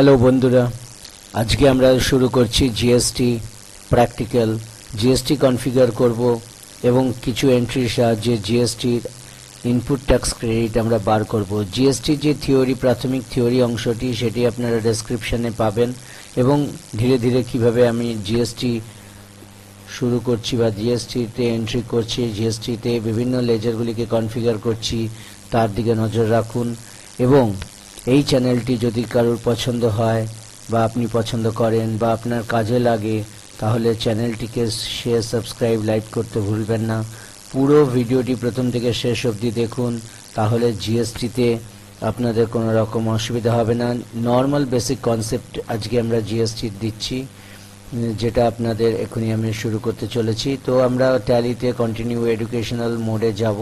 Hello বন্ধুরা, আজকে আমরা শুরু করছি জিএসটি প্র্যাকটিক্যাল জিএসটি কনফিগার করব এবং কিছু এন্ট্রির সাহায্যে জিএসটির ইনপুট ট্যাক্স ক্রেডিট আমরা বার করব। জিএসটি যে থিওরি প্রাথমিক থিওরি অংশটি সেটি আপনারা ডেসক্রিপশনে পাবেন এবং ধীরে ধীরে কীভাবে আমি জিএসটি শুরু করছি বা জিএসটিতে এন্ট্রি করছি জিএসটিতে বিভিন্ন লেজারগুলিকে কনফিগার করছি, তার দিকে নজর রাখুন এবং এই চ্যানেলটি যদি কারোর পছন্দ হয়, বা আপনি পছন্দ করেন, বা আপনার কাজে লাগে, তাহলে চ্যানেলটিকে শেয়ার সাবস্ক্রাইব লাইক করতে ভুলবেন না। পুরো ভিডিওটি প্রথম থেকে শেষ অবধি দেখুন, তাহলে জিএসটিতে আপনাদের কোনো রকম অসুবিধা হবে না। নর্মাল বেসিক কনসেপ্ট আজকে আমরা জিএসটি দিচ্ছি, যেটা আপনাদের এখনই আমি শুরু করতে চলেছি। তো আমরা ট্যালিতে কন্টিনিউ এডুকেশনাল মোডে যাব।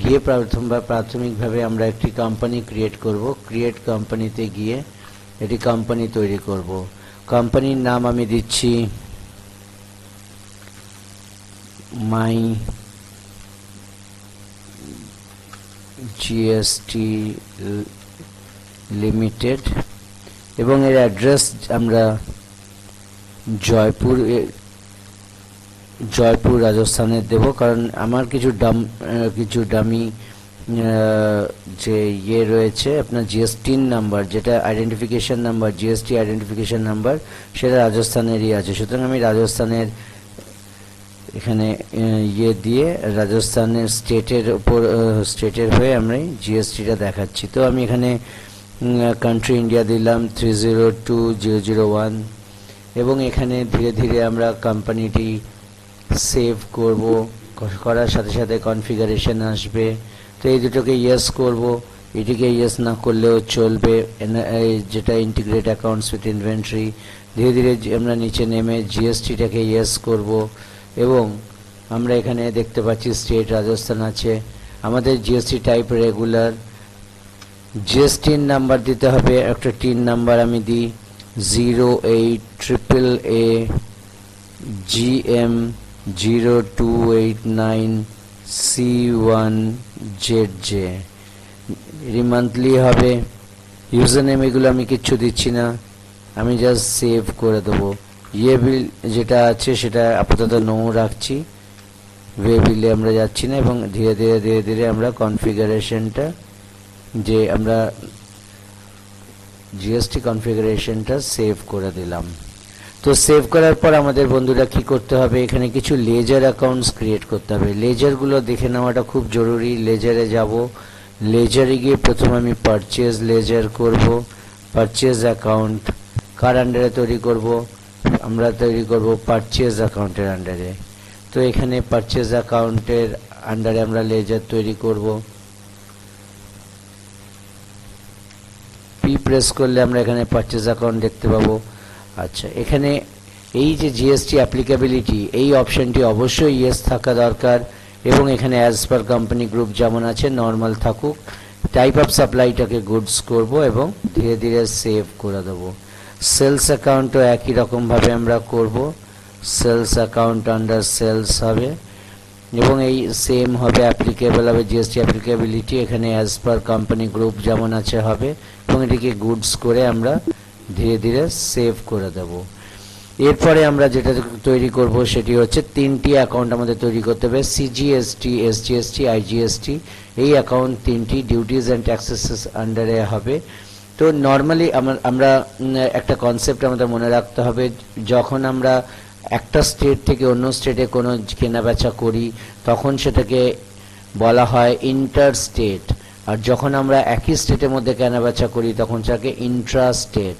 গিয়ে প্রথম বা প্রাথমিকভাবে আমরা একটি কোম্পানি ক্রিয়েট করব। ক্রিয়েট কোম্পানিতে গিয়ে এটি কোম্পানি তৈরি করব। কোম্পানির নাম আমি দিচ্ছি মাই জিএসটি লিমিটেড এবং এর অ্যাড্রেস আমরা জয়পুর জয়পুর রাজস্থানে দেব, কারণ আমার কিছু ডাম কিছু ডামি যে ইয়ে রয়েছে, আপনার জিএসটির নাম্বার যেটা identification number GST identification number সেটা রাজস্থানেরই আছে। সুতরাং আমি রাজস্থানের এখানে ইয়ে দিয়ে রাজস্থানের স্টেটের উপর স্টেটের হয়ে আমি জিএসটিটা দেখাচ্ছি। তো আমি এখানে কান্ট্রি ইন্ডিয়া দিলাম three zero two zero zero one এবং এখানে ধীরে ধীরে আমরা কোম্পানিটি সেভ করব, করার সাথে সাথে কনফিগারেশন আসবে। তো এই দুটোকে ইয়েস করব, এটিকে ইয়েস না করলেও চলবে। যেটা ইন্টিগ্রেট অ্যাকাউন্টস উইথ ইনভেন্ট্রি ধীরে ধীরে আমরা নিচে নেমে জিএসটিটাকে ইয়েস করব। এবং আমরা এখানে দেখতে পাচ্ছি স্টেট রাজস্থান আছে। আমাদের জিএসটি টাইপ রেগুলার জিএসটির নাম্বার দিতে হবে, একটা টিন নাম্বার আমি দিই zero eight triple A GM 0289C1JJ এর মান্থলি হবে। ইউজার নেম এগুলো আমি কিচ্ছু দিচ্ছি না। আমি জাস্ট সেভ করে দেবো। ইয়ে বিল যেটা আছে সেটা আপাতত নো রাখছি। ওয়ে বিলে আমরা যাচ্ছি না এবং ধীরে ধীরে ধীরে ধীরে আমরা কনফিগারেশনটা যে আমরা জিএসটি কনফিগারেশনটা সেভ করে দিলাম। তো সেভ করার পর আমাদের বন্ধুরা কি করতে হবে? এখানে কিছু লেজার অ্যাকাউন্টস ক্রিয়েট করতে হবে। লেজারগুলো দেখে নেওয়াটা খুব জরুরি। লেজারে যাব। লেজারে গিয়ে প্রথম আমি পারচেজ লেজার করব। পারচেজ অ্যাকাউন্ট কার আন্ডারে তৈরি করব? আমরা তৈরি করব পারচেজ অ্যাকাউন্টের আন্ডারে তো এখানে পারচেজ অ্যাকাউন্টের আন্ডারে আমরা লেজার তৈরি করব। পি প্রেস করলে আমরা এখানে পারচেজ অ্যাকাউন্ট দেখতে পাবো। আচ্ছা এখানে এই যে জিএসটি অ্যাপ্লিকেবিলিটি এই অপশনটি অবশ্যই ইয়েস থাকা দরকার এবং এখানে অ্যাজ পার কোম্পানি গ্রুপ যেমন আছে নর্মাল থাকুক টাইপ অফ সাপ্লাইটাকে গুডস করব এবং ধীরে ধীরে সেভ করে দেবো। সেলস অ্যাকাউন্টও একই রকমভাবে আমরা করব। সেলস অ্যাকাউন্ট আন্ডার সেলস হবে এবং এই সেম হবে অ্যাপ্লিকেবল হবে জিএসটি অ্যাপ্লিকেবিলিটি এখানে অ্যাজ পার কোম্পানি গ্রুপ যেমন আছে হবে এবং এটিকে গুডস করে আমরা ধীরে ধীরে সেভ করে দেব। এরপরে আমরা যেটা তৈরি করব সেটি হচ্ছে তিনটি অ্যাকাউন্ট আমাদের তৈরি করতে হবে সিজিএসটি এসজিএসটি আইজিএসটি এই অ্যাকাউন্ট তিনটি ডিউটিজ অ্যান্ড ট্যাক্সেস আন্ডারে হবে। তো নর্মালি আমরা একটা কনসেপ্ট আমাদের মনে রাখতে হবে, যখন আমরা একটা স্টেট থেকে অন্য স্টেটে কোনো কেনাবেচা করি, তখন সেটাকে বলা হয় ইন্টার স্টেট আর যখন আমরা একই স্টেটের মধ্যে কেনাবেচা করি, তখন থাকে ইন্ট্রা স্টেট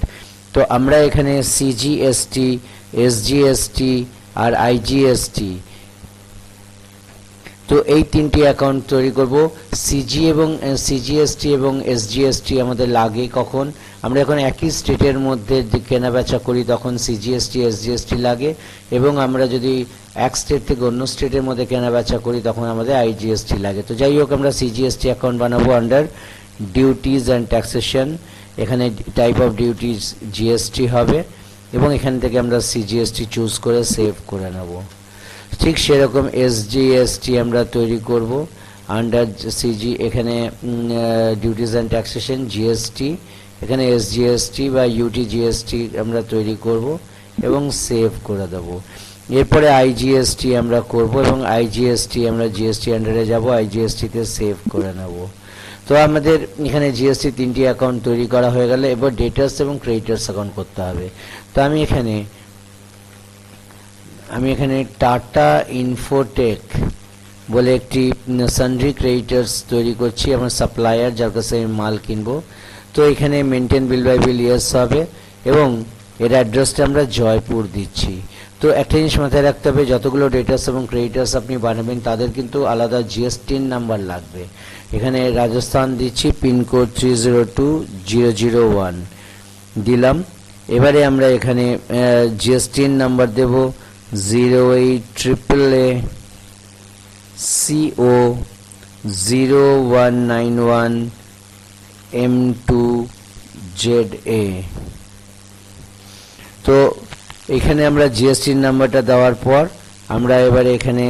তো আমরা এখানে সিজিএসটি এসজিএসটি আর আইজিএসটি তো এই তিনটি অ্যাকাউন্ট তৈরি করব। সিজি এবং সিজিএসটি এবং এসজিএসটি আমাদের লাগে কখন? আমরা এখন একই স্টেটের মধ্যে যে কেনাবেচা করি, তখন সিজিএসটি এসজিএসটি লাগে। এবং আমরা যদি এক স্টেট থেকে অন্য স্টেটের মধ্যে কেনাবেচা করি, তখন আমাদের আইজিএসটি লাগে। তো যাই হোক, আমরা সিজিএসটি অ্যাকাউন্ট বানাবো আন্ডার ডিউটিজ অ্যান্ড ট্যাক্সেশন এখানে টাইপ অফ ডিউটিজ জিএসটি হবে। এবং এখান থেকে আমরা সিজিএসটি চুজ করে সেভ করে নেব। ঠিক সেরকম এসজিএসটি আমরা তৈরি করব আন্ডার সিজি এখানে ডিউটিজ অ্যান্ড ট্যাক্সেশন জিএসটি এখানে এসজিএসটি বা ইউটিজিএসটি আমরা তৈরি করব এবং সেভ করে দেব। এরপরে আইজিএসটি আমরা করব এবং আইজিএসটি আমরা জিএসটি আন্ডারে যাব আইজিএসটিতে সেভ করে নেব। তো আমাদের এখানে জিএসটি তিনটি অ্যাকাউন্ট তৈরি করা হয়ে গেলে এবার ডেটার্স এবং ক্রেডিটার্স অ্যাকাউন্ট করতে হবে। তো আমি এখানে আমি এখানে টাটা ইনফোটেক বলে একটি সানড্রি ক্রেডিটার্স তৈরি করছি, আমার সাপ্লায়ার যার কাছে আমি মাল কিনবো। তো এখানে maintain bill by bill yes হবে এবং এর অ্যাড্রেসটা আমরা জয়পুর দিচ্ছি। তো একটা জিনিস মাথায় রাখতে হবে, যতগুলো ডেটাস এবং ক্রেডিটার্স আপনি বানাবেন, তাদের কিন্তু আলাদা জিএসটিন নাম্বার লাগবে। এখানে রাজস্থান দিচ্ছি, pin code three zero two zero zero one দিলাম। এবারে আমরা এখানে GSTIN number Dev. Zero eight triple A CO zero one nine one M two Z A তো এখানে আমরা জিএসটির নাম্বারটা দেওয়ার পর আমরা এবারে এখানে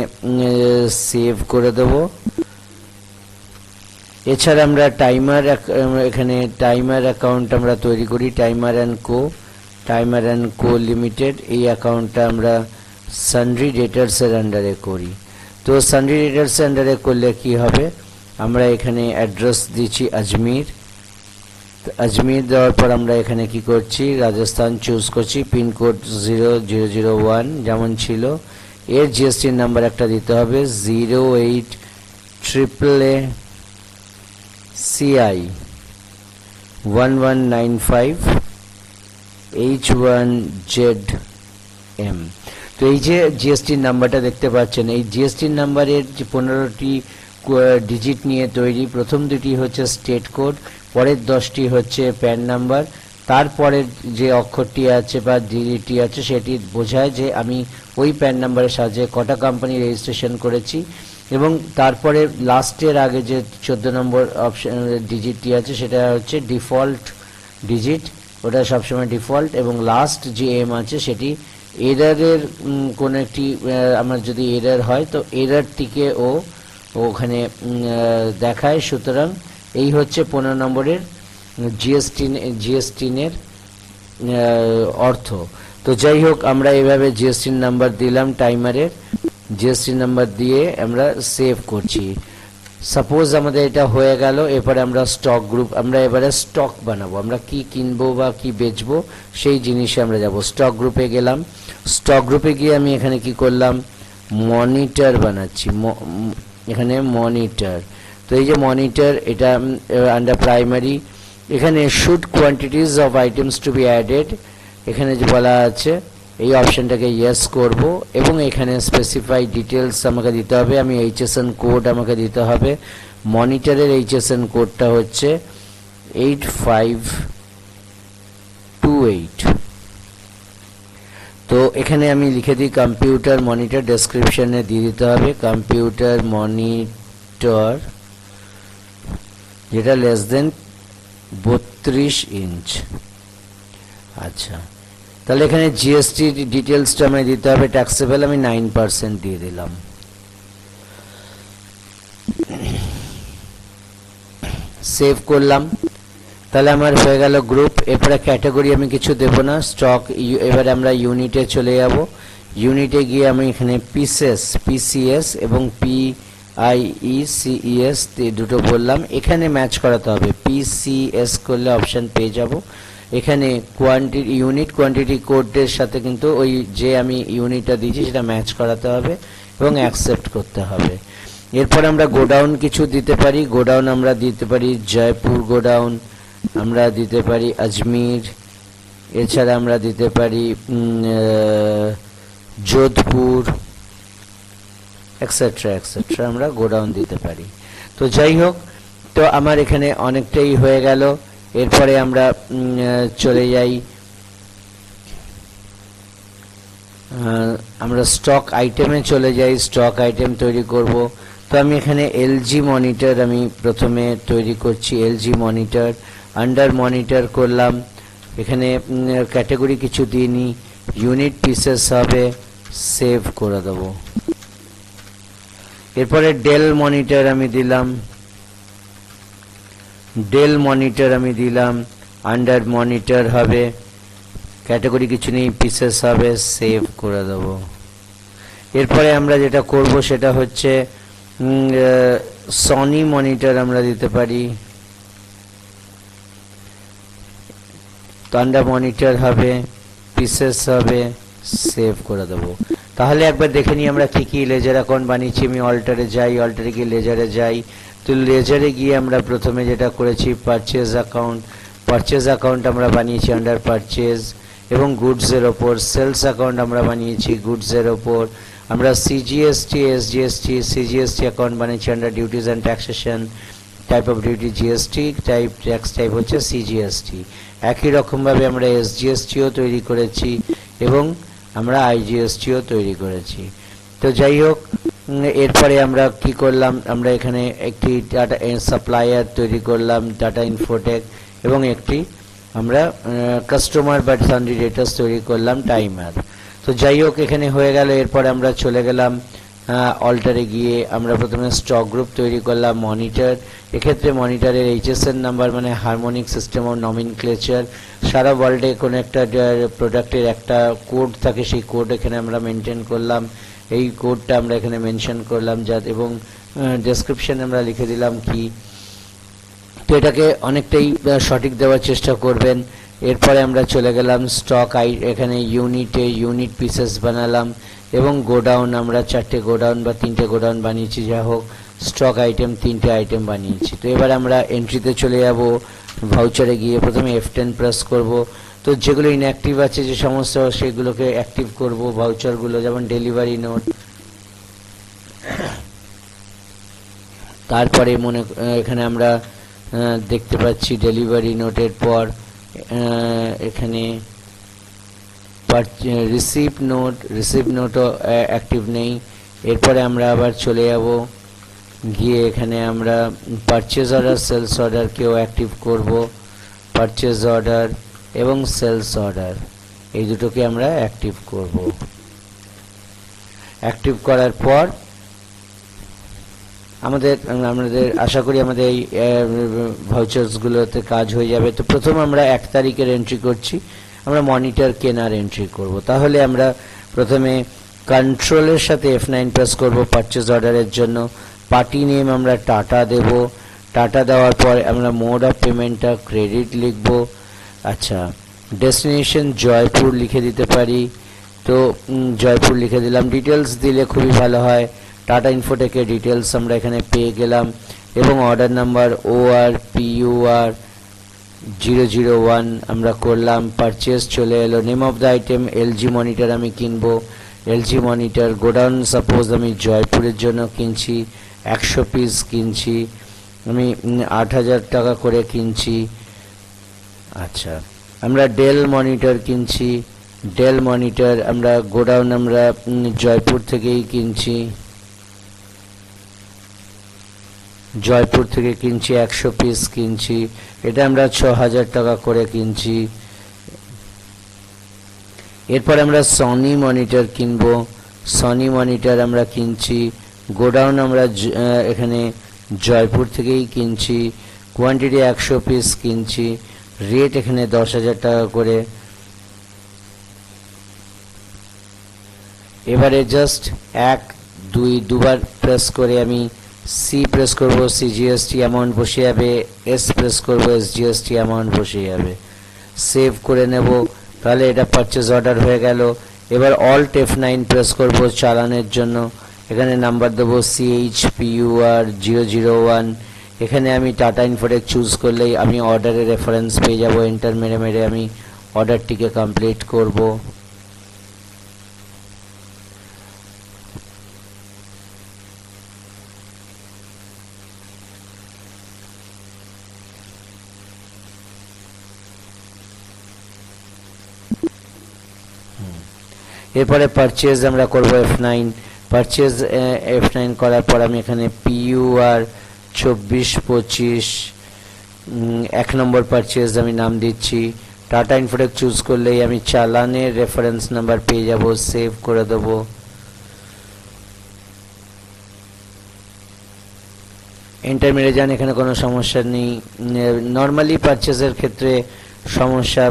সেভ করে দেব। এছাড়া আমরা টাইমার এখানে টাইমার অ্যাকাউন্ট আমরা তৈরি করি timer and co timer and co limited এই অ্যাকাউন্টটা আমরা সানড্রি ডেটার্সের আন্ডারে করি। তো সানড্রি ডেটার্সের আন্ডারে করলে কি হবে? আমরা এখানে অ্যাড্রেস দিচ্ছি আজমির। আজমির দেওয়ার পর আমরা এখানে কি করছি? রাজস্থান চুজ করছি pin code zero zero zero one যেমন ছিল। এর জিএসটির নাম্বার একটা দিতে হবে zero eight triple A CI one one nine five H one Z M তো এই যে জিএসটির নাম্বারটা দেখতে পাচ্ছেন, এই জিএসটির নাম্বারের যে পনেরোটি ডিজিট নিয়ে তৈরি, প্রথম দুটি হচ্ছে স্টেট কোড পরের দশটি হচ্ছে প্যান নাম্বার তারপরের যে অক্ষরটি আছে বা ডিজিটটি আছে, সেটি বোঝায় যে আমি ওই প্যান নাম্বারের সাহায্যে কটা কোম্পানি রেজিস্ট্রেশন করেছি, এবং তারপরে লাস্টের আগে যে চোদ্দ নম্বর অপশন ডিজিটটি আছে, সেটা হচ্ছে ডিফল্ট ডিজিট ওটা সবসময় ডিফল্ট এবং লাস্ট যে এম আছে, সেটি এরারের কোনো একটি আমার যদি এরার হয়, তো এরারটিকে ও ওখানে দেখায়। সুতরাং এই হচ্ছে পনেরো নম্বরের জিএসটি জিএসটিনের অর্থ। তো যাই হোক, আমরা এভাবে জিএসটির নাম্বার দিলাম টাইমারের জিএসটি নাম্বার দিয়ে আমরা সেভ করছি। সাপোজ আমাদের এটা হয়ে গেল, এরপরে আমরা স্টক গ্রুপ আমরা এবারে স্টক বানাবো। আমরা কি কিনবো বা কি বেচবো, সেই জিনিসে আমরা যাব। স্টক গ্রুপে গেলাম। স্টক গ্রুপে গিয়ে আমি এখানে কি করলাম? মনিটর বানাচ্ছি। এখানে মনিটর তো এই যে মনিটর এটা আন্ডার প্রাইমারি এখানে should quantities of items to be added এখানে যে বলা আছে এই অপশনটাকে ইয়েস করব এবং এখানে স্পেসিফাই ডিটেলস আমাকে দিতে হবে। আমি এইচএসএন কোড আমাকে দিতে হবে। মনিটরের এইচএসএন কোডটা হচ্ছে এইট ফাইভ টু এইট তো এখানে আমি লিখে দিই কম্পিউটার মনিটর ডেসক্রিপশনে দিয়ে দিতে হবে। কম্পিউটার মনিটর যেটা লেস দেন বত্রিশ ইঞ্চ আচ্ছা। তাহলে এখানে জিএসটি ডিটেলসটা আমায় দিতে হবে ট্যাক্সেবল আমি নাইন পার্সেন্ট দিয়ে দিলাম। সেভ করলাম। তাহলে আমার হয়ে গেল গ্রুপ এরপরে ক্যাটাগরি আমি কিছু দেব না। স্টক এবারে আমরা ইউনিটে চলে যাব। ইউনিটে গিয়ে আমি এখানে পিসেস পিসিএস এবং P I E C S দুটো বললাম। এখানে ম্যাচ করাতে হবে। পিসিএস করলে অপশন পেয়ে যাব। এখানে কোয়ান্টিটি ইউনিট কোয়ান্টিটি কোডের সাথে কিন্তু ওই যে আমি ইউনিটটা দিয়েছি সেটা ম্যাচ করাতে হবে এবং অ্যাকসেপ্ট করতে হবে। এরপর আমরা গোডাউন কিছু দিতে পারি। গোডাউন আমরা দিতে পারি জয়পুর গোডাউন আমরা দিতে পারি আজমির, এছাড়া আমরা দিতে পারি যোধপুর এক্সেট্রা এক্সেট্রা আমরা গোডাউন দিতে পারি। তো যাই হোক, তো আমার এখানে অনেকটাই হয়ে গেল। এরপরে আমরা চলে যাই। আমরা স্টক আইটেমে চলে যাই স্টক আইটেম তৈরি করব। তো আমি এখানে এলজি মনিটর আমি প্রথমে তৈরি করছি এলজি মনিটর আন্ডার মনিটর করলাম। এখানে ক্যাটাগরি কিছু দিইনি ইউনিট পিসেস হবে সেভ করে দেবো। এরপরে ডেল মনিটর আমি দিলাম। ডেল মনিটর আমি দিলাম, আন্ডার মনিটর হবে, ক্যাটাগরি কিছু নেই পিসেস হবে সেভ করে দেবো। এরপরে আমরা যেটা করব সেটা হচ্ছে সনি মনিটর আমরা দিতে পারি। আন্ডার মনিটর হবে পিসেস হবে সেভ করে দেবো। তাহলে একবার দেখে নিই আমরা কি কি লেজার অ্যাকাউন্ট বানিয়েছি, আমি অল্টারে যাই অল্টারে গিয়ে লেজারে যাই। তো লেজারে গিয়ে আমরা প্রথমে যেটা করেছি পারচেজ অ্যাকাউন্ট পারচেজ অ্যাকাউন্ট আমরা বানিয়েছি আন্ডার পারচেজ এবং গুডসের ওপর। সেলস অ্যাকাউন্ট আমরা বানিয়েছি গুডসের ওপর। আমরা সিজিএসটি এসজিএসটি সিজিএসটি অ্যাকাউন্ট বানিয়েছি under duties and taxation type of duty GST type tax type হচ্ছে সিজিএসটি একই রকমভাবে আমরা এসজিএসটিও তৈরি করেছি এবং আমরা আইজিএসটিও তৈরি করেছি। তো যাই হোক এরপরে আমরা কি করলাম? আমরা এখানে একটি ডাটা সাপ্লায়ার তৈরি করলাম ডাটা ইনফোটেক এবং একটি আমরা কাস্টমার বা সান্ডি ডেটাস তৈরি করলাম টাইমার তো যাই হোক, এখানে হয়ে গেল। এরপরে আমরা চলে গেলাম অল্টারে গিয়ে আমরা প্রথমে স্টক গ্রুপ তৈরি করলাম মনিটর এক্ষেত্রে মনিটরের এইচএসএন নাম্বার মানে হারমোনিক সিস্টেম অফ নমিনক্লেচার সারা ওয়ার্ল্ডে কোনো একটা প্রোডাক্টের একটা কোড থাকে, সেই কোড এখানে আমরা মেনটেন করলাম। এই কোডটা আমরা এখানে মেনশন করলাম, যা, এবং ডেসক্রিপশন আমরা লিখে দিলাম কি। তো এটাকে অনেকটাই সঠিক দেওয়ার চেষ্টা করবেন। এরপরে আমরা চলে গেলাম স্টক আই এখানে ইউনিটে ইউনিট পিসেস বানালাম। এবং গোডাউন, আমরা চারটে গোডাউন বা তিনটে গোডাউন বানিয়েছি, যা হোক, স্টক আইটেম, তিনটে আইটেম বানিয়েছি। তো এবার আমরা এন্ট্রিতে চলে যাব ভাউচারে গিয়ে প্রথমে এফ টেন প্রেস করব। তো যেগুলো ইনঅ্যাক্টিভ আছে, যে সমস্ত, সেগুলোকে অ্যাক্টিভ করব ভাউচারগুলো যেমন ডেলিভারি নোট তারপরে মনে এখানে আমরা দেখতে পাচ্ছি ডেলিভারি নোটের পর এখানে রিসিভ নোট রিসিভ নোটও অ্যাক্টিভ নেই। এরপরে আমরা আবার চলে যাব। গিয়ে এখানে আমরা পারচেজ অর্ডার সেলস অর্ডারকেও অ্যাক্টিভ করব। পারচেজ অর্ডার এবং সেলস অর্ডার এই দুটোকে আমরা অ্যাক্টিভ করব। অ্যাক্টিভ করার পর আমাদের আমাদের, আশা করি আমাদের এই ভাউচার্সগুলোতে কাজ হয়ে যাবে। তো প্রথম আমরা এক তারিখের এন্ট্রি করছি। আমরা মনিটর কেনার এন্ট্রি করব। তাহলে আমরা প্রথমে কন্ট্রোলের সাথে এফ নাইন প্রেস করব পারচেজ অর্ডারের জন্য। পার্টি নেম আমরা টাটা দেব। টাটা দেওয়ার পর আমরা মোড অফ পেমেন্টটা ক্রেডিট লিখব। আচ্ছা ডেস্টিনেশন জয়পুর লিখে দিতে পারি। তো জয়পুর লিখে দিলাম। ডিটেলস দিলে খুবই ভালো হয়। টাটা ইনফোটেকের ডিটেলস আমরা এখানে পেয়ে গেলাম। এবং order number O R PU R zero zero one আমরা করলাম পারচেস চলে এলো। Name of the item LG monitor আমি কিনবো। এলজি মনিটর গোডাউন সাপোজ আমি জয়পুরের জন্য কিনছি, একশো পিস কিনছি, আমি আট হাজার টাকা করে কিনছি। আচ্ছা আমরা ডেল মনিটর কিনছি। ডেল মনিটর আমরা গোডাউন আমরা জয়পুর থেকেই কিনছি। জয়পুর থেকে কিনছি একশো পিস কিনছি। এটা আমরা ছ হাজার টাকা করে কিনছি। এরপর আমরা সনি মনিটর কিনবো। সনি মনিটর আমরা কিনছি। গোডাউন আমরা এখানে জয়পুর থেকেই কিনছি। কোয়ান্টিটি একশো পিস কিনছি। রেট এখানে দশ হাজার টাকা করে। এবারে জাস্ট এক, দুই, দুবার প্রেস করে আমি সি প্রেস করব সিজিএসটি অ্যামাউন্ট বসে যাবে এস প্রেস করব এসজিএসটি অ্যামাউন্ট বসে যাবে। সেভ করে নেব, তাহলে এটা পারচেজ অর্ডার হয়ে গেল। এবার অল্ট এফ নাইন প্রেস করব চালানের জন্য। এখানে নাম্বার দেবো CH PUR zero zero one এখানে আমি টাটা ইনফোটেক চুজ করলেই আমি অর্ডারের রেফারেন্স পেয়ে যাব। এন্টার মেরে মেরে আমি অর্ডারটিকে কমপ্লিট করব। এরপরে পারচেজ আমরা করব F nine purchase F nine করার পর আমি এখানে পিইউআর চব্বিশ পঁচিশ এক নম্বর পারচেজ আমি নাম দিচ্ছি। টাটা ইনফোটেক চুজ করলেই আমি চালানের রেফারেন্স নাম্বার পেয়ে যাব সেভ করে দেবো। এন্টার মেরে যান, এখানে কোনো সমস্যা নেই। নর্মালি পারচেজের ক্ষেত্রে সমস্যা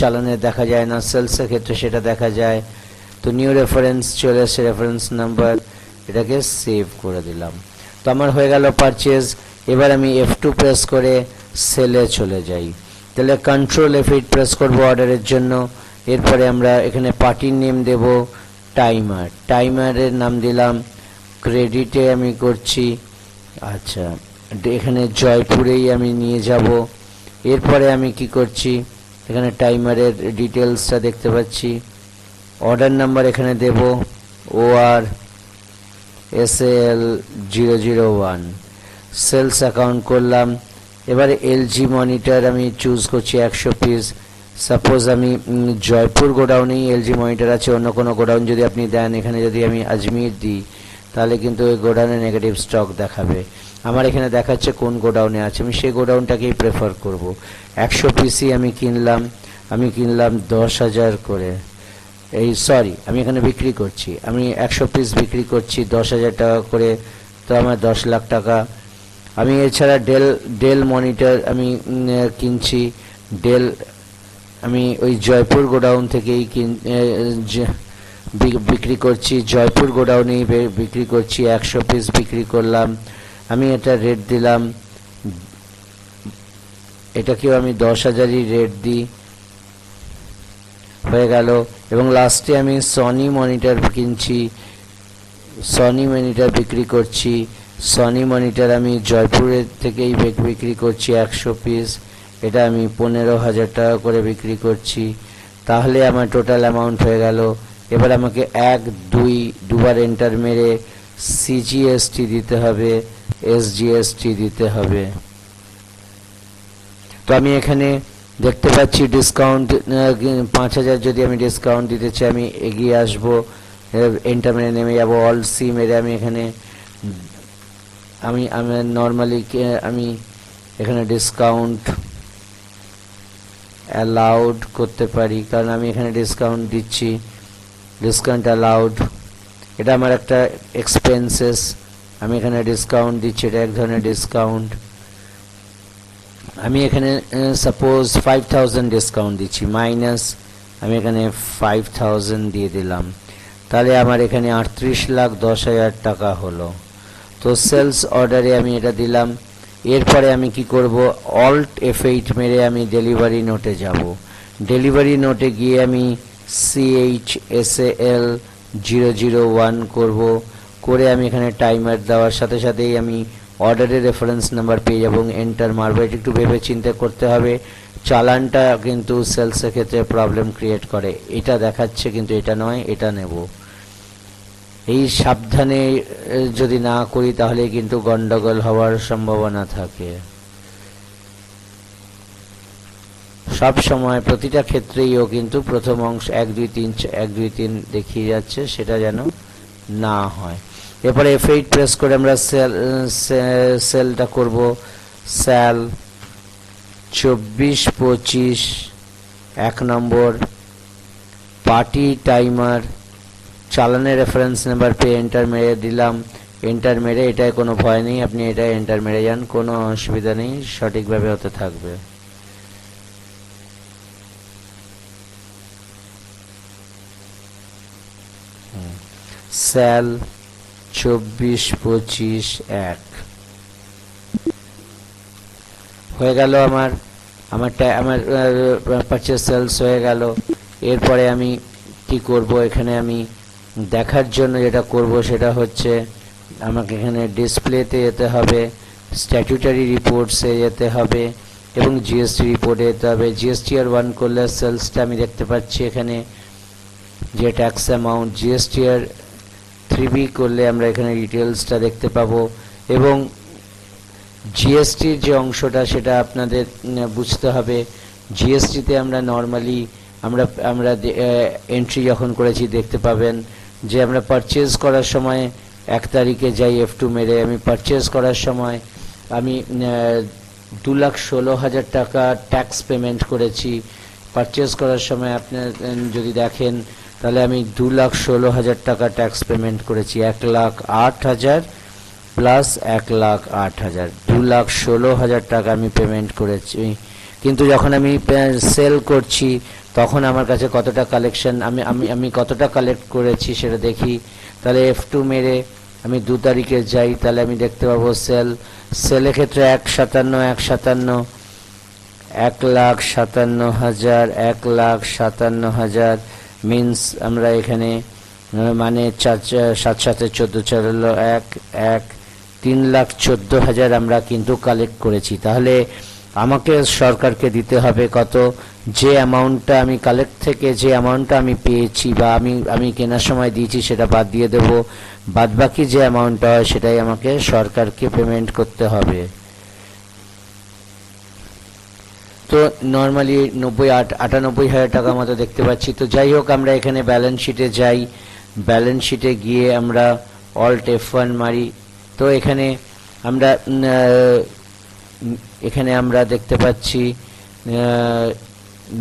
চালানে দেখা যায় না সেলসের ক্ষেত্রে সেটা দেখা যায়। তো নিউ রেফারেন্স চলে এসছে রেফারেন্স নাম্বার এটাকে সেভ করে দিলাম। তো আমার হয়ে গেল পারচেজ এবার আমি এফ টু প্রেস করে সেলে চলে যাই। তাহলে কন্ট্রোল এফ এইট প্রেস করব অর্ডারের জন্য। এরপরে আমরা এখানে পার্টির নেম দেব টাইমার টাইমারের নাম দিলাম ক্রেডিটে আমি করছি। আচ্ছা এখানে জয়পুরেই আমি নিয়ে যাব। এরপরে আমি কি করছি? এখানে টাইমারের ডিটেলসটা দেখতে পাচ্ছি। অর্ডার নাম্বার এখানে দেব O R S L zero zero one sales account করলাম। এবারে এলজি মনিটর আমি চুজ করছি একশো পিস সাপোজ আমি জয়পুর গোডাউনেই এলজি মনিটর আছে, অন্য কোনো গোডাউন যদি আপনি দেন, এখানে যদি আমি আজমির দিই, তাহলে কিন্তু ওই গোডাউনে নেগেটিভ স্টক দেখাবে। আমার এখানে দেখাচ্ছে কোন গোডাউনে আছে, আমি সেই গোডাউনটাকেই প্রেফার করব। একশো পিসই আমি কিনলাম আমি কিনলাম দশ হাজার করে। এই সরি আমি এখানে বিক্রি করছি। আমি একশো পিস বিক্রি করছি, দশ হাজার টাকা করে, তো আমার দশ লাখ টাকা। আমি এছাড়া ডেল ডেল মনিটর আমি কিনছি। ডেল আমি ওই জয়পুর গোডাউন থেকেই কিন বিক্রি করছি। জয়পুর গোডাউনেই বিক্রি করছি, একশো পিস বিক্রি করলাম। আমি এটা রেট দিলাম। এটাকেও আমি দশ হাজারই রেট দিই। হয়ে গেল। এবং লাস্টে আমি সনি মনিটর কিনছি। সনি মনিটর বিক্রি করছি। সনি মনিটর আমি জয়পুরের থেকেই বিক্রি করছি একশো পিস এটা আমি পনেরো হাজার টাকা করে বিক্রি করছি। তাহলে আমার টোটাল অ্যামাউন্ট হয়ে গেল। এবার আমাকে এক, দুই, দুবার এন্টার মেরে সিজিএসটি দিতে হবে এসজিএসটি দিতে হবে। তো আমি এখানে দেখতে পাচ্ছি ডিসকাউন্ট পাঁচ হাজার যদি আমি ডিসকাউন্ট দিতে চাই, আমি এগিয়ে আসব এন্টার মেরে নেমে যাব অল সি মেরে আমি এখানে, আমি আমি নর্মালি আমি এখানে ডিসকাউন্ট অ্যালাউড করতে পারি, কারণ আমি এখানে ডিসকাউন্ট দিচ্ছি ডিসকাউন্ট অ্যালাউড এটা আমার একটা এক্সপেন্সেস আমি এখানে ডিসকাউন্ট দিচ্ছি, এটা এক ধরনের ডিসকাউন্ট আমি এখানে সাপোজ ফাইভ থাউজেন্ড ডিসকাউন্ট দিচ্ছি মাইনাস আমি এখানে ফাইভ থাউজেন্ড দিয়ে দিলাম। তাহলে আমার এখানে আটত্রিশ লাখ দশ হাজার টাকা হলো। তো সেলস অর্ডারে আমি এটা দিলাম। এরপরে আমি কি করব? অল্ট এফ এইট মেরে আমি ডেলিভারি নোটে যাব। ডেলিভারি নোটে গিয়ে আমি CH S L zero zero one করব। করে আমি এখানে টাইমার দেওয়ার সাথে সাথেই আমি অর্ডারের রেফারেন্স নাম্বার পেয়ে এবং এন্টার মারবো, এটা একটু ভেবে চিন্তা করতে হবে। চালানটা কিন্তু সেলসের ক্ষেত্রে প্রবলেম ক্রিয়েট করে। এটা দেখাচ্ছে কিন্তু এটা নয়, এটা নেব। এই সাবধানে যদি না করি তাহলে কিন্তু গন্ডগোল হওয়ার সম্ভাবনা থাকে। সব সময় প্রতিটা ক্ষেত্রেইও কিন্তু প্রথম অংশ এক দুই তিন, এক দুই তিন দেখিয়ে যাচ্ছে, সেটা যেন না হয়। এরপরে এফ এইট প্রেস করে আমরা সেল সেলটা করব। স্যাল চব্বিশ পঁচিশ, এক নম্বর। পার্টি টাইমার চালানের রেফারেন্স নাম্বার পেয়ে এন্টার মেরে দিলাম। এন্টার মেরে এটায় কোনো ভয় নেই, আপনি এটা এন্টার মেরে যান, কোনো অসুবিধা নেই, সঠিকভাবে হতে থাকবে। স্যাল চব্বিশ পঁচিশ এক। হয়ে গেল আমার আমার আমার পারচেস সেলস হয়ে গেল। এরপরে আমি কি করব? এখানে আমি দেখার জন্য যেটা করব সেটা হচ্ছে আমাকে এখানে ডিসপ্লেতে যেতে হবে স্ট্যাটুটারি রিপোর্টসে যেতে হবে এবং জিএসটি রিপোর্টে যেতে হবে। জিএসটি আর ওয়ান করলে সেলসটা আমি দেখতে পাচ্ছি এখানে যে tax amount GST R three করলে আমরা এখানে ডিটেলসটা দেখতে পাবো। এবং জিএসটির যে অংশটা, সেটা আপনাদের বুঝতে হবে। জিএসটিতে আমরা নর্মালি আমরা আমরা এন্ট্রি যখন করেছি, দেখতে পাবেন যে আমরা পারচেজ করার সময় এক তারিখে যাই এফ টু মেরে। আমি পারচেজ করার সময় আমি দু লাখ ষোলো হাজার টাকা ট্যাক্স পেমেন্ট করেছি। পারচেজ করার সময় আপনার যদি দেখেন তাহলে আমি দু লাখ ষোলো হাজার টাকা ট্যাক্স পেমেন্ট করেছি। এক লাখ আট হাজার প্লাস এক লাখ আট হাজার। দু লাখ ষোলো হাজার টাকা আমি পেমেন্ট করেছি। কিন্তু যখন আমি সেল করছি, তখন আমার কাছে কতটা কালেকশন আমি আমি আমি কতটা কালেক্ট করেছি সেটা দেখি। তাহলে এফ টু মেরে আমি দু তারিখে যাই, তাহলে আমি দেখতে পাবো সেল সেলের ক্ষেত্রে এক সাতান্ন এক সাতান্ন, এক লাখ সাতান্ন হাজার, এক লাখ সাতান্ন হাজার মিন্স আমরা এখানে মানে চার সাত সাথে চোদ্দ, চার হলো এক এক, তিন লাখ চোদ্দ হাজার আমরা কিন্তু কালেক্ট করেছি। তাহলে আমাকে সরকারকে দিতে হবে কত? যে অ্যামাউন্টটা আমি কালেক্ট থেকে যে অ্যামাউন্টটা আমি পেয়েছি বা আমি আমি কেনার সময় দিয়েছি সেটা বাদ দিয়ে দেবো। বাদ বাকি যে অ্যামাউন্টটা হয় সেটাই আমাকে সরকারকে পেমেন্ট করতে হবে। তো নর্মালি নব্বই আট, আটানব্বই হাজার টাকা মতো দেখতে পাচ্ছি। তো যাই হোক, আমরা এখানে ব্যালেন্স শিটে যাই। ব্যালেন্স শিটে গিয়ে আমরা অল্ট এফ ওয়ান মারি। তো এখানে আমরা এখানে আমরা দেখতে পাচ্ছি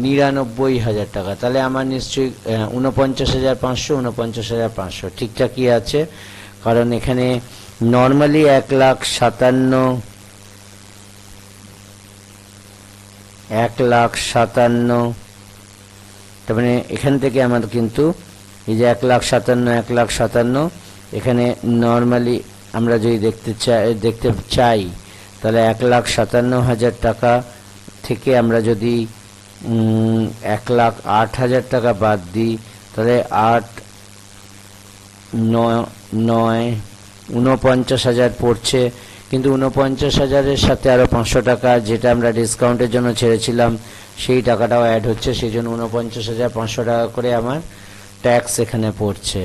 নিরানব্বই হাজার টাকা। তাহলে আমার নিশ্চয়ই উনপঞ্চাশ হাজার পাঁচশো উনপঞ্চাশ হাজার পাঁচশো। ঠিকঠাকই আছে। কারণ এখানে নর্মালি এক লাখ সাতান্ন এক লাখ সাতান্ন। তার মানে এখান থেকে আমার কিন্তু এই যে এক লাখ সাতান্ন, এক লাখ সাতান্ন, এখানে নর্মালি আমরা যদি দেখতে চাই দেখতে চাই, তাহলে এক লাখ সাতান্ন হাজার টাকা থেকে আমরা যদি এক লাখ আট হাজার টাকা বাদ দিই, তাহলে আট নয় নয় উনপঞ্চাশ হাজার পড়ছে। কিন্তু উনপঞ্চাশ হাজারের সাথে আরও পাঁচশো টাকা যেটা আমরা ডিসকাউন্টের জন্য ছেড়েছিলাম, সেই টাকাটাও অ্যাড হচ্ছে। সেই জন্য উনপঞ্চাশ হাজার পাঁচশো টাকা করে আমার ট্যাক্স এখানে পড়ছে।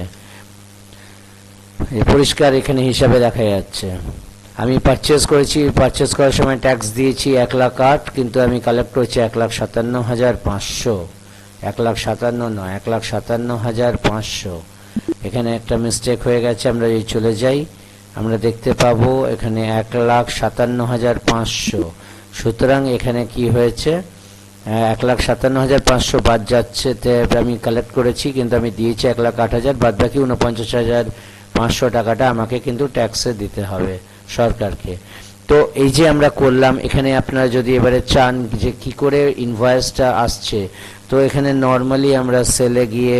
পরিষ্কার এখানে হিসাবে দেখা যাচ্ছে। আমি পারচেস করেছি পারচেস করার সময় ট্যাক্স দিয়েছি এক লাখ আট, কিন্তু আমি কালেক্ট করেছি এক লাখ সাতান্ন হাজার পাঁচশো। এক লাখ সাতান্ন নয়, এক লাখ সাতান্ন হাজার পাঁচশো। এখানে একটা মিস্টেক হয়ে গেছে, আমরা যদি চলে যাই। আমরা দেখতে পাবো এখানে এক লাখ সাতান্ন হাজার পাঁচশো। সুতরাং এখানে কি হয়েছে? এক লাখ সাতান্ন হাজার পাঁচশো বাদ যাচ্ছে আমি কালেক্ট করেছি, কিন্তু আমি দিয়েছি এক লাখ আট হাজার, বাদ বাকি উনপঞ্চাশ হাজার পাঁচশো টাকাটা আমাকে কিন্তু ট্যাক্সে দিতে হবে সরকারকে। তো এই যে আমরা করলাম, এখানে আপনারা যদি এবারে চান যে কি করে ইনভয়েসটা আসছে, তো এখানে নর্মালি আমরা সেলে গিয়ে,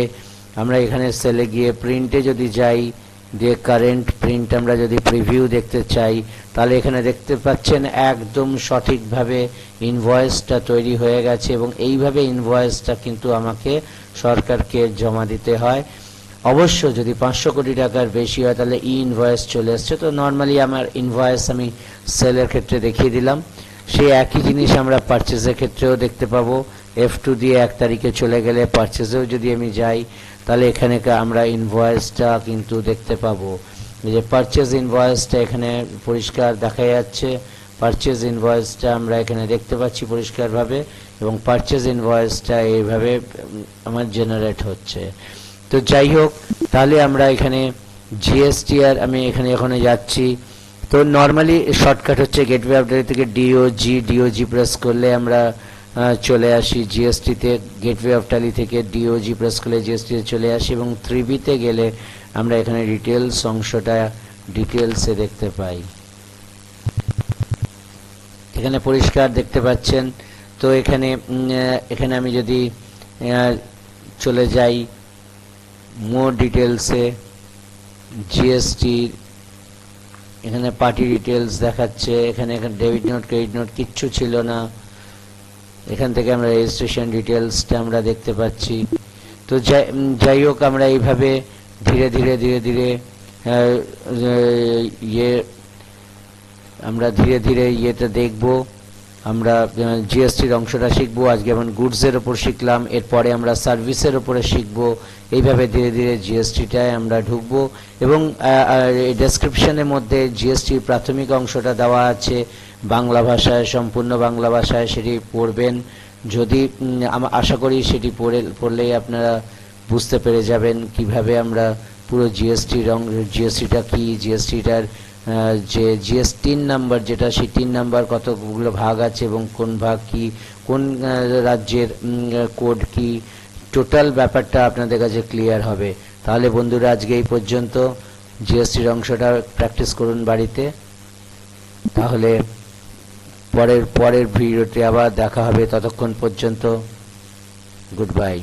আমরা এখানে সেলে গিয়ে প্রিন্টে যদি যাই দিয়ে কারেন্ট প্রিন্ট আমরা যদি প্রিভিউ দেখতে চাই, তাহলে এখানে দেখতে পাচ্ছেন একদম সঠিকভাবে ইনভয়েসটা তৈরি হয়ে গেছে এবং এইভাবে ইনভয়েসটা কিন্তু আমাকে সরকারকে জমা দিতে হয়। অবশ্য যদি পাঁচশো কোটি টাকার বেশি হয়, তাহলে ই ইনভয়েস চলে আসছে তো নর্মালি আমার ইনভয়েস আমি সেলের ক্ষেত্রে দেখিয়ে দিলাম। সেই একই জিনিস আমরা পারচেজের ক্ষেত্রেও দেখতে পাবো। এফ টু দিয়ে এক তারিখে চলে গেলে পারচেজেও যদি আমি যাই তাহলে এখানে আমরা ইনভয়েসটা কিন্তু দেখতে পাবো। যে পারচেজ ইনভয়েসটা এখানে পরিষ্কার দেখা যাচ্ছে। পারচেজ ইনভয়েসটা আমরা এখানে দেখতে পাচ্ছি পরিষ্কারভাবে এবং পারচেজ ইনভয়েসটা এইভাবে আমার জেনারেট হচ্ছে। তো যাই হোক, তাহলে আমরা এখানে জিএসটি আর আমি এখানে এখানে যাচ্ছি। তো নর্মালি শর্টকাট হচ্ছে গেটওয়ে আপডেট থেকে ডিওজি ডিওজি প্রেস করলে আমরা চলে আসি জিএসটিতে গেটওয়ে অফ টালি থেকে ডিওজি প্রেস করলে জিএসটিতে চলে আসি এবং থ্রিবিতে গেলে আমরা এখানে ডিটেলস অংশটা ডিটেলসে দেখতে পাই। এখানে পরিষ্কার দেখতে পাচ্ছেন। তো এখানে এখানে আমি যদি চলে যাই মোর ডিটেলসে জিএসটি এখানে পার্টি ডিটেলস দেখাচ্ছে, এখানে এখানে ডেবিট নোট ক্রেডিট নোট কিচ্ছু ছিল না। এখান থেকে আমরা রেজিস্ট্রেশন ডিটেলসটা আমরা দেখতে পাচ্ছি। তো যাই হোক, আমরা এইভাবে ধীরে ধীরে ধীরে ধীরে ইয়ে আমরা ধীরে ধীরে ইয়েটা দেখব। আমরা জিএসটির অংশটা শিখব, আজকে যেমন গুডসের ওপর শিখলাম, এরপরে আমরা সার্ভিসের ওপরে শিখব, এইভাবে ধীরে ধীরে জিএসটিটায় আমরা ঢুকবো, এবং ডেসক্রিপশনের মধ্যে জিএসটির প্রাথমিক অংশটা দেওয়া আছে, বাংলা ভাষায়, সম্পূর্ণ বাংলা ভাষায় সেটি পড়বেন, যদি আশা করি সেটি পড়ে, পড়লেই আপনারা বুঝতে পেরে যাবেন কীভাবে আমরা পুরো জিএসটির জিএসটিটা কী জিএসটিটার যে জিএসটির নাম্বার যেটা তিন নাম্বার কতগুলো ভাগ আছে এবং কোন ভাগ কি, কোন রাজ্যের কোড কি টোটাল ব্যাপারটা আপনাদের কাছে ক্লিয়ার হবে। তাহলে বন্ধুরা, আজকে এই পর্যন্ত। জিএসটির অংশটা প্র্যাকটিস করুন বাড়িতে। তাহলে পরের পরের ভিডিওতে আবার দেখা হবে। ততক্ষণ পর্যন্ত গুড বাই